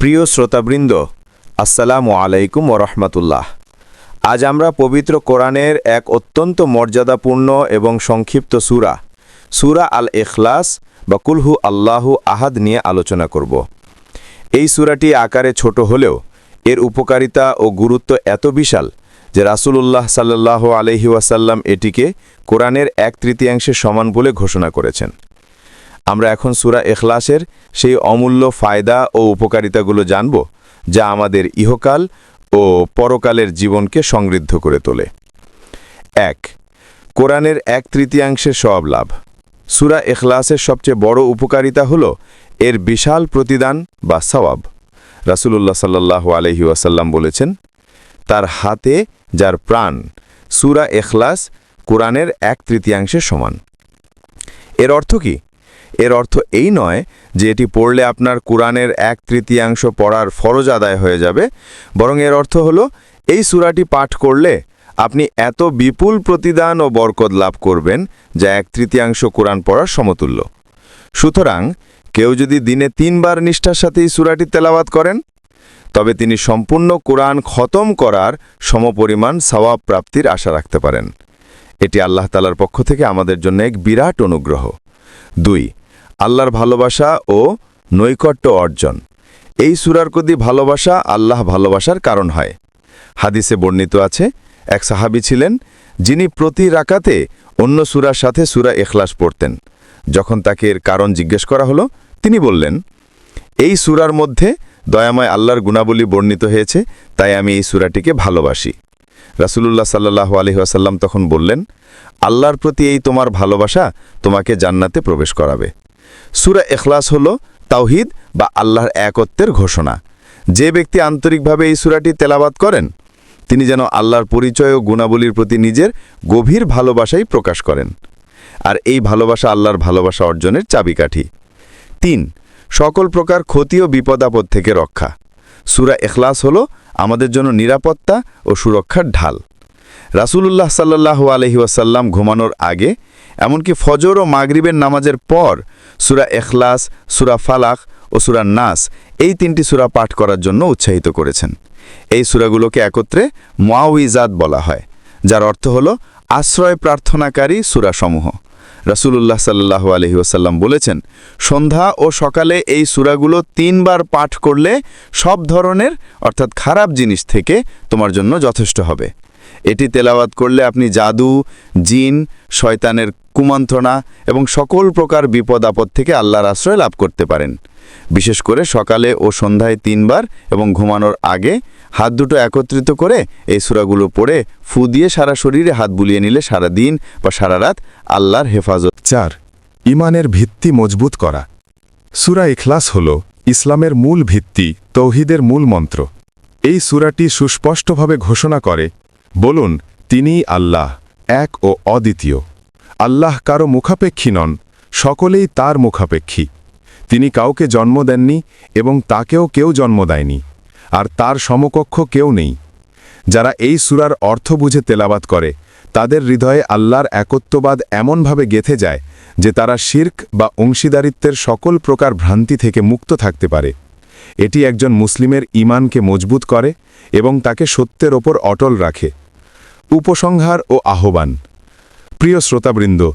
প্রিয় শ্রোতাবৃন্দ, আসসালামু আলাইকুম ওরহমতুল্লাহ আজ আমরা পবিত্র কোরআনের এক অত্যন্ত মর্যাদাপূর্ণ এবং সংক্ষিপ্ত সুরা সুরা আল এখলাস বা কুলহু আল্লাহু আহাদ নিয়ে আলোচনা করব। এই সুরাটি আকারে ছোট হলেও এর উপকারিতা ও গুরুত্ব এত বিশাল যে রাসূলুল্লাহ সাল্লাহ আলহি ওয়াসাল্লাম এটিকে কোরআনের এক তৃতীয়াংশের সমান বলে ঘোষণা করেছেন। আমরা এখন সুরা এখলাসের সেই অমূল্য ফায়দা ও উপকারিতাগুলো জানব, যা আমাদের ইহকাল ও পরকালের জীবনকে সমৃদ্ধ করে তোলে। এক, কোরআনের এক তৃতীয়াংশের সব লাভ। সুরা এখলাসের সবচেয়ে বড় উপকারিতা হল এর বিশাল প্রতিদান বা সওয়াব। রাসূলুল্লাহ সাল্লাহ আলহি ওয়াসাল্লাম বলেছেন, তার হাতে যার প্রাণ, সুরা এখলাস কোরআনের এক তৃতীয়াংশের সমান। এর অর্থ কি? এর অর্থ এই নয় যে এটি পড়লে আপনার কোরআনের এক তৃতীয়াংশ পড়ার ফরজ আদায় হয়ে যাবে, বরং এর অর্থ হল, এই সূরাটি পাঠ করলে আপনি এত বিপুল প্রতিদান ও বরকত লাভ করবেন যা এক তৃতীয়াংশ কোরআন পড়ার সমতুল্য। সুতরাং কেউ যদি দিনে তিনবার নিষ্ঠার সাথে এই সূরাটি তেলাওয়াত করেন, তবে তিনি সম্পূর্ণ কোরআন খতম করার সমপরিমাণ সওয়াব প্রাপ্তির আশা রাখতে পারেন। এটি আল্লাহ তালার পক্ষ থেকে আমাদের জন্য এক বিরাট অনুগ্রহ। দুই আল্লাহর ভালোবাসা ও নৈকট্য অর্জন। এই সুরার কদি ভালোবাসা আল্লাহ ভালোবাসার কারণ হয়। হাদিসে বর্ণিত আছে, এক সাহাবি ছিলেন যিনি প্রতি রাকাতে অন্য সুরার সাথে সুরা এখলাস পড়তেন। যখন তাকে এর কারণ জিজ্ঞেস করা হলো, তিনি বললেন, এই সুরার মধ্যে দয়াময় আল্লাহর গুণাবলী বর্ণিত হয়েছে, তাই আমি এই সুরাটিকে ভালোবাসি। রাসূলুল্লাহ সাল্লাহ আলহিহাসাল্লাম তখন বললেন, আল্লাহর প্রতি এই তোমার ভালোবাসা তোমাকে জান্নাতে প্রবেশ করাবে। সুরা এখলাস হল তাওহিদ বা আল্লাহর একত্বের ঘোষণা। যে ব্যক্তি আন্তরিকভাবে এই সুরাটি তেলাবাত করেন, তিনি যেন আল্লাহর পরিচয় ও গুণাবলীর প্রতি নিজের গভীর ভালোবাসাই প্রকাশ করেন। আর এই ভালোবাসা আল্লাহর ভালোবাসা অর্জনের চাবিকাঠি। তিন, সকল প্রকার ক্ষতি ও বিপদাপদ থেকে রক্ষা। সুরা এখলাস হল আমাদের জন্য নিরাপত্তা ও সুরক্ষার ঢাল। রাসূলুল্লাহ সাল্লাহ আলহি ওয়াসাল্লাম ঘুমানোর আগে এমনকি ফজর ও মাগরিবের নামাজের পর সুরা এখলাস সুরা ফালাক ও সুরা নাস এই তিনটি সুরা পাঠ করার জন্য উৎসাহিত করেছেন। এই সুরাগুলোকে একত্রে মোয়াউইজাদ বলা হয়, যার অর্থ হল আশ্রয় প্রার্থনাকারী সুরাসমূহ। রাসূলুল্লাহ সাল্লাহ আলহি ওসাল্লাম বলেছেন, সন্ধ্যা ও সকালে এই সুরাগুলো তিনবার পাঠ করলে সব ধরনের, অর্থাৎ খারাপ জিনিস থেকে তোমার জন্য যথেষ্ট হবে। এটি তেলাওয়াত করলে আপনি জাদু, জিন, শয়তানের কুমন্ত্রণা এবং সকল প্রকার বিপদ আপদ থেকে আল্লাহর আশ্রয় লাভ করতে পারেন। বিশেষ করে সকালে ও সন্ধ্যায় তিনবার এবং ঘুমানোর আগে হাত দুটো একত্রিত করে এই সুরাগুলো পড়ে, ফু দিয়ে সারা শরীরে হাত বুলিয়ে নিলে সারা দিন বা সারা রাত আল্লাহর হেফাজত। চার, ইমানের ভিত্তি মজবুত করা। সুরা ইখলাস হল ইসলামের মূল ভিত্তি, তৌহিদের মূল মন্ত্র। এই সুরাটি সুস্পষ্টভাবে ঘোষণা করে বলুন, তিনিই আল্লাহ, এক ও অদ্বিতীয়। আল্লাহ কারও মুখাপেক্ষী নন, সকলেই তার মুখাপেক্ষী। তিনি কাউকে জন্ম দেননি এবং তাকেও কেউ জন্ম দেয়নি, আর তার সমকক্ষ কেউ নেই। যারা এই সুরার অর্থ বুঝে তেলাবাত করে, তাদের হৃদয়ে আল্লাহর একত্ববাদ এমনভাবে গেথে যায় যে তারা শির্ক বা অংশীদারিত্বের সকল প্রকার ভ্রান্তি থেকে মুক্ত থাকতে পারে। এটি একজন মুসলিমের ইমানকে মজবুত করে এবং তাকে সত্যের ওপর অটল রাখে। উপসংহার ও আহ্বান। প্রিয় শ্রোতাবৃন্দ,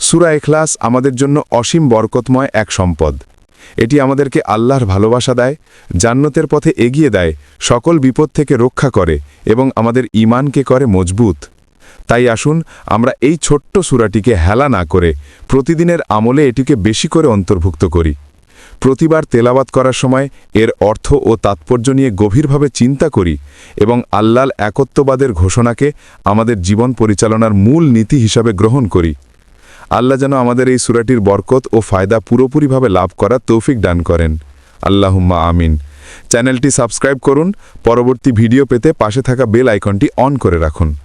সুরা এখলাস আমাদের জন্য অসীম বরকতময় এক সম্পদ। এটি আমাদেরকে আল্লাহর ভালোবাসা দেয়, জান্নতের পথে এগিয়ে দেয়, সকল বিপদ থেকে রক্ষা করে এবং আমাদের ইমানকে করে মজবুত। তাই আসুন, আমরা এই ছোট্ট সুরাটিকে হেলা না করে প্রতিদিনের আমলে এটিকে বেশি করে অন্তর্ভুক্ত করি। প্রতিবার তেলাওয়াত করার সময় এর অর্থ ও তাৎপর্য নিয়ে গভীরভাবে চিন্তা করি এবং আল্লাল একত্ববাদের ঘোষণাকে আমাদের জীবন পরিচালনার মূল নীতি হিসাবে গ্রহণ করি। আল্লাহ যেন আমাদের এই সুরাটির বরকত ও ফায়দা পুরোপুরিভাবে লাভ করার তৌফিক দান করেন। আল্লাহুম্মা আমিন। চ্যানেলটি সাবস্ক্রাইব করুন, পরবর্তী ভিডিও পেতে পাশে থাকা বেল আইকনটি অন করে রাখুন।